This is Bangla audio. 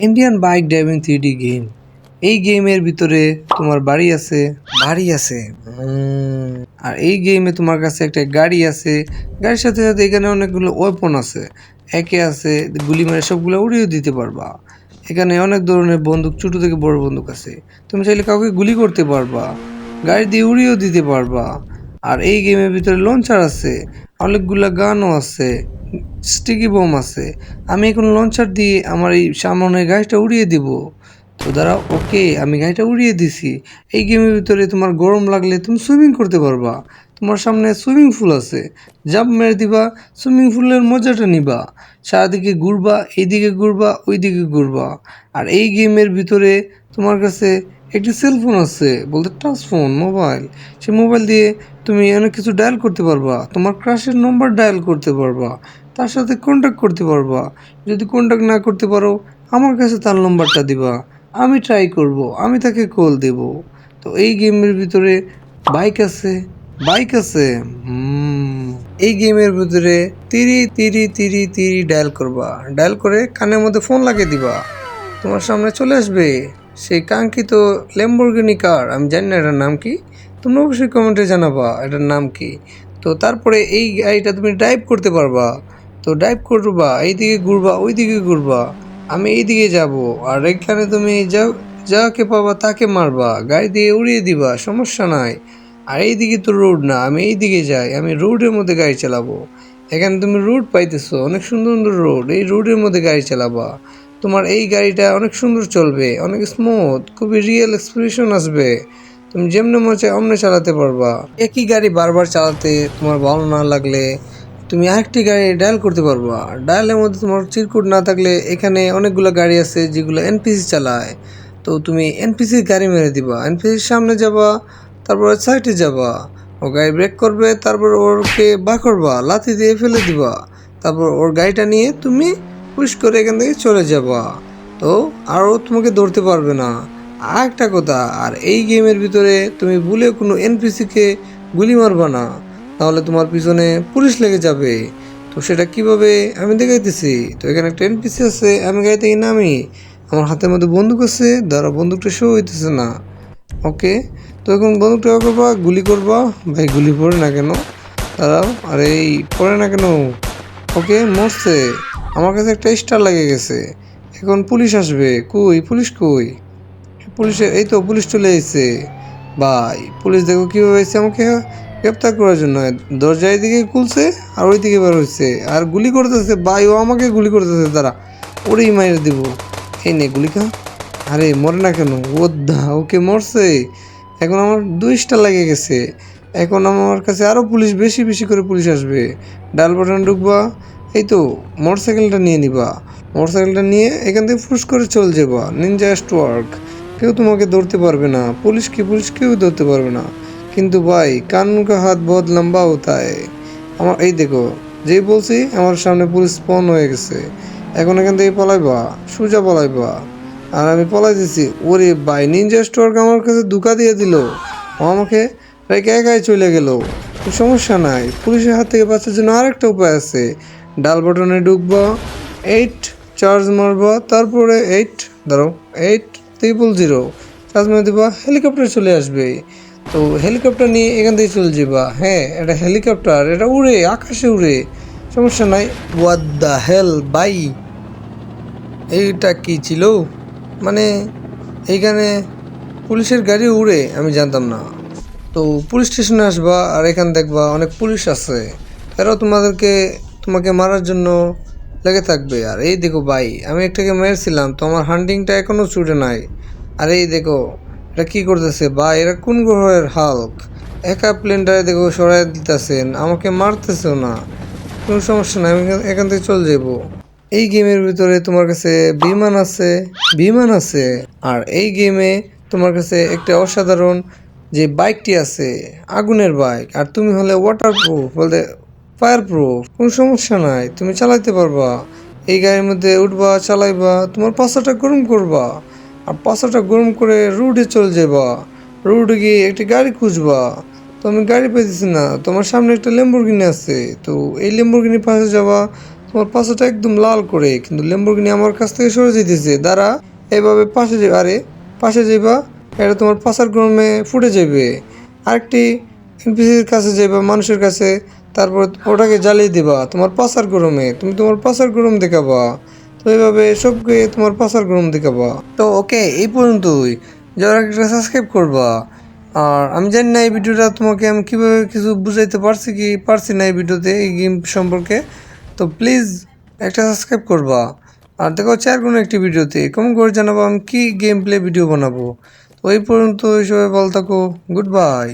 Indian bike driving three game এই গেমের ভিতরে তোমার বাড়ি আছে বাড়ি আছে। আর এই গেমে তোমার কাছে একটা গাড়ি আছে। গাড়ির সাথে সাথে এখানে অনেকগুলো ওয়েপন আছে। একে আছে, গুলি মেরে সবগুলো উড়িয়ে দিতে পারবা। এখানে অনেক ধরনের বন্দুক, ছোট থেকে বড় বন্দুক আছে। তুমি চাইলে কাউকে গুলি করতে পারবা, গাড়ি দিয়ে উড়িয়েও দিতে পারবা। আর এই গেমের ভিতরে লঞ্চার আছে, অনেকগুলা গানও আছে। স্টিকি বোম আছে। আমি এখন লঞ্চার দিয়ে আমার এই সামনের গাড়িটা উড়িয়ে দিব। তো দাঁড়াও ওকে আমি গাড়িটা উড়িয়ে দিছি। এই গেমের ভিতরে তোমার গরম লাগলে তুমি সুইমিং করতে পারবা। তোমার সামনে সুইমিং পুল আছে। জাম্প মেরে দিবা সুইমিং পুলের মজাটা নিবা। সারাদিকে ঘুরবা, এইদিকে ঘুরবা, ওইদিকে ঘুরবা। আর এই গেমের ভিতরে তোমার কাছে একটি সেলফোন আছে, বলতে টাচ ফোন মোবাইল সেই মোবাইল দিয়ে তুমি অনেক কিছু ডায়াল করতে পারবা। তোমার ক্রাশের নম্বর ডায়াল করতে পারবা। তার সাথে কন্ট্যাক্ট করতে পারবা। যদি কন্ট্যাক্ট না করতে পারো, আমার কাছে তার নম্বরটা দিবা। আমি ট্রাই করব, আমি তাকে কল দেব। তো এই গেমের ভিতরে বাইক আছে বাইক আছে। এই গেমের ভিতরে তিরি তিরি তিরি তিরি ডায়াল করবা। ডায়াল করে কানের মধ্যে ফোন লাগিয়ে দিবা। তোমার সামনে চলে আসবে সেই কাঙ্ক্ষিত ল্যাম্বরগিনি কার আমি জানি না এটার নাম কি। তোমরা অবশ্যই কমেন্টে জানাবা এটার নাম কি। তো তারপরে এই গাড়িটা তুমি ড্রাইভ করতে পারবা। তো ড্রাইভ করবা, এইদিকে ঘুরবা, ওইদিকে ঘুরবা। আমি এইদিকে যাব, আর এখানে তুমি যা, যাকে পাবা তাকে মারবা, গাড়ি দিয়ে উড়িয়ে দিবা, সমস্যা নাই। আর এইদিকে তো রোড না, আমি এইদিকে যাই, আমি রোডের মধ্যে গাড়ি চালাবো। এখানে তুমি রোড পাইতেছো, অনেক সুন্দর সুন্দর রোড এই রোডের মধ্যে গাড়ি চালাবা। তোমার এই গাড়িটা অনেক সুন্দর চলবে, অনেক স্মুথ খুবই রিয়েল এক্সপ্রেশন আসবে। তুমি যেমনি মনে চাই অমনি চালাতে পারবা। একই গাড়ি বারবার চালাতে তোমার ভালো না লাগলে তুমি আরেকটি গাড়ি ডায়াল করতে পারবা। ডায়ালের মধ্যে তোমার চিরকুট না থাকলে এখানে অনেকগুলো গাড়ি আছে যেগুলো এনপিসি চালায়। তো তুমি এনপিসির গাড়ি মেরে দিবা। এনপিসির সামনে যাবা, তারপর সাইডে যাবা। ও গাড়ি ব্রেক করবে, তারপর ওরকে বা করবা, লাথি দিয়ে ফেলে দিবা। তারপর ওর গাড়িটা নিয়ে তুমি পুশ করে এখান থেকে চলে যাবা। তো আরও তোমাকে ধরতে পারবে না। আর একটা কথা, আর এই গেমের ভিতরে তুমি ভুলে কোনো এনপিসিকে গুলি মারবা না। তাহলে তোমার পিছনে পুলিশ লেগে যাবে। তো সেটা কীভাবে? আমি দেখাইতেছি। তো এখানে একটা এনপিসি আছে, আমি গাড়ি থেকে নামি। আমার হাতের মধ্যে বন্দুক আছে ধরো বন্দুকটা শো হইতেছে না। ওকে, তো এখন বন্দুকটা করবা গুলি করবা। ভাই, গুলি পড়ে না কেন? দাঁড়াও, আরে এই পড়ে না কেন? ওকে, মরছে। আমার কাছে একটা স্টার লেগে গেছে। এখন পুলিশ আসবে। কই, পুলিশ কই? পুলিশের, এই তো পুলিশ চলে এসেছে। ভাই, পুলিশ দেখো কীভাবে এসেছে আমাকে। গ্রেপ্তার করার জন্য। দরজা দিকে খুলছে আর ওই দিকে বের হচ্ছে আর গুলি করতেছে, ভাই, ও আমাকে গুলি করতেছে তারা ওরেই মাইরে দিব। এই নে, গুলি খা। আরে, মরে না কেন? ওদা ওকে মরছে। এখন আমার দুই স্টার লেগে গেছে। এখন আমার কাছে আরও পুলিশ, বেশি বেশি করে পুলিশ আসবে। ডাল বাটন ঢুকবা। এই তো, মোটরসাইকেলটা নিয়ে নিবা। মোটরসাইকেলটা নিয়ে এখান থেকে ফুস করে চল যাবা। নিনজা স্টোয়ার্ক কেউ তোমাকে ধরতে পারবে না। পুলিশ কি পুলিশ, কেউ ধরতে পারবে না। কিন্তু ভাই কানুন কা হাত বহুত লম্বা হতা আমার, এই দেখো, যেই বলছি, আমার সামনে পুলিশ স্পন হয়ে গেছে। এখন এখান থেকে পলাইবা, সোজা পলাইবা। আর আমি পলাই দিছি, ওরে ভাই নিনজা স্টোয়ার্ক আমার কাছে ধোকা দিয়ে দিল। আমাকে রেখে একাই চলে গেল। সমস্যা নাই, পুলিশের হাত থেকে বাঁচার জন্য আরেকটা উপায় আছে। ডাল বটনে ঢুকবা এইট চার্জ মারবা, তারপরে এইট ধরো এইট ট্রিপল জিরো চার্জ মেরে দিবা হেলিকপ্টার চলে আসবে। তো হেলিকপ্টার নিয়ে এখান থেকে চলে যাবা। হ্যাঁ এটা হেলিকপ্টার, এটা উড়ে, আকাশে উড়ে। সমস্যা নাই। ওয়াট দ্য হেল বাই এইটা কি ছিল? মানে এইখানে পুলিশের গাড়ি উড়ে, আমি জানতাম না। তো পুলিশ স্টেশনে আসবা আর এখানে দেখবা অনেক পুলিশ আছে। এরাও তোমাদেরকে, তোমাকে মারার জন্য লেগে থাকবে। আর এই দেখো ভাই, আমি একটাকে মেরেছিলাম, তো আমার হান্টিংটা এখনও ছুটে নাই। আর এই দেখো এটা কি করতেছে? বা এরা কোন গ্রহের হাল্ক একা প্লেনটারে দেখো সরাই দিতেছেন। আমাকে মারতেছেও না। কোনো সমস্যা নাই, আমি এখান- থেকে চলে যাব এই গেমের ভিতরে তোমার কাছে বিমান আছে বিমান আছে। আর এই গেমে তোমার কাছে একটা অসাধারণ যে বাইকটি আছে, আগুনের বাইক আর তুমি হলে ওয়াটার প্রুফ বলতে ফায়ার প্রুফ কোনো সমস্যা নাই, তুমি চালাইতে পারবা। এই গাড়ির মধ্যে উঠবা, চালাইবা, তোমার পাশাটা গরম করবা। আর পাশাটা গরম করে রোডে চলে যাবা রোডে গিয়ে একটি গাড়ি খুঁজবা। তো আমি গাড়ি পেতেছি না। তোমার সামনে একটা লেম্বরগিনি আছে। তো এই লেম্বরগিনির পাশে যাবা। তোমার পাশাটা একদম লাল করে, কিন্তু ল্যাম্বরগিনি আমার কাছ থেকে সরে যেতেছে দাঁড়া, এভাবে পাশে যাবে আরে, পাশে যাইবা, এটা তোমার পাশার গরমে ফুটে যাবে আরেকটি এনপিসির কাছে যাইবা, মানুষের কাছে। তারপর ওটাকে জ্বালিয়ে দিবা, তোমার পাশার গরমে। তুমি তোমার পাশার গরম দেখাবা। তো এইভাবে সবকে তোমার পাশার গরম দেখাবা। তো ওকে, এই পর্যন্তই। যারা একটা সাবস্ক্রাইব করবা। আর আমি জানি না এই ভিডিওটা তোমাকে আমি কীভাবে কিছু বুঝাইতে পারছি কি পারছি না এই ভিডিওতে, এই গেম সম্পর্কে। তো প্লিজ একটা সাবস্ক্রাইব করবা। আর দেখো আর কোনো একটি ভিডিওতে। কমেন্ট করে জানাব আমি কী গেম প্লে ভিডিও বানাবো। তো এই পর্যন্ত সবাই ভালো থাকো। Good bye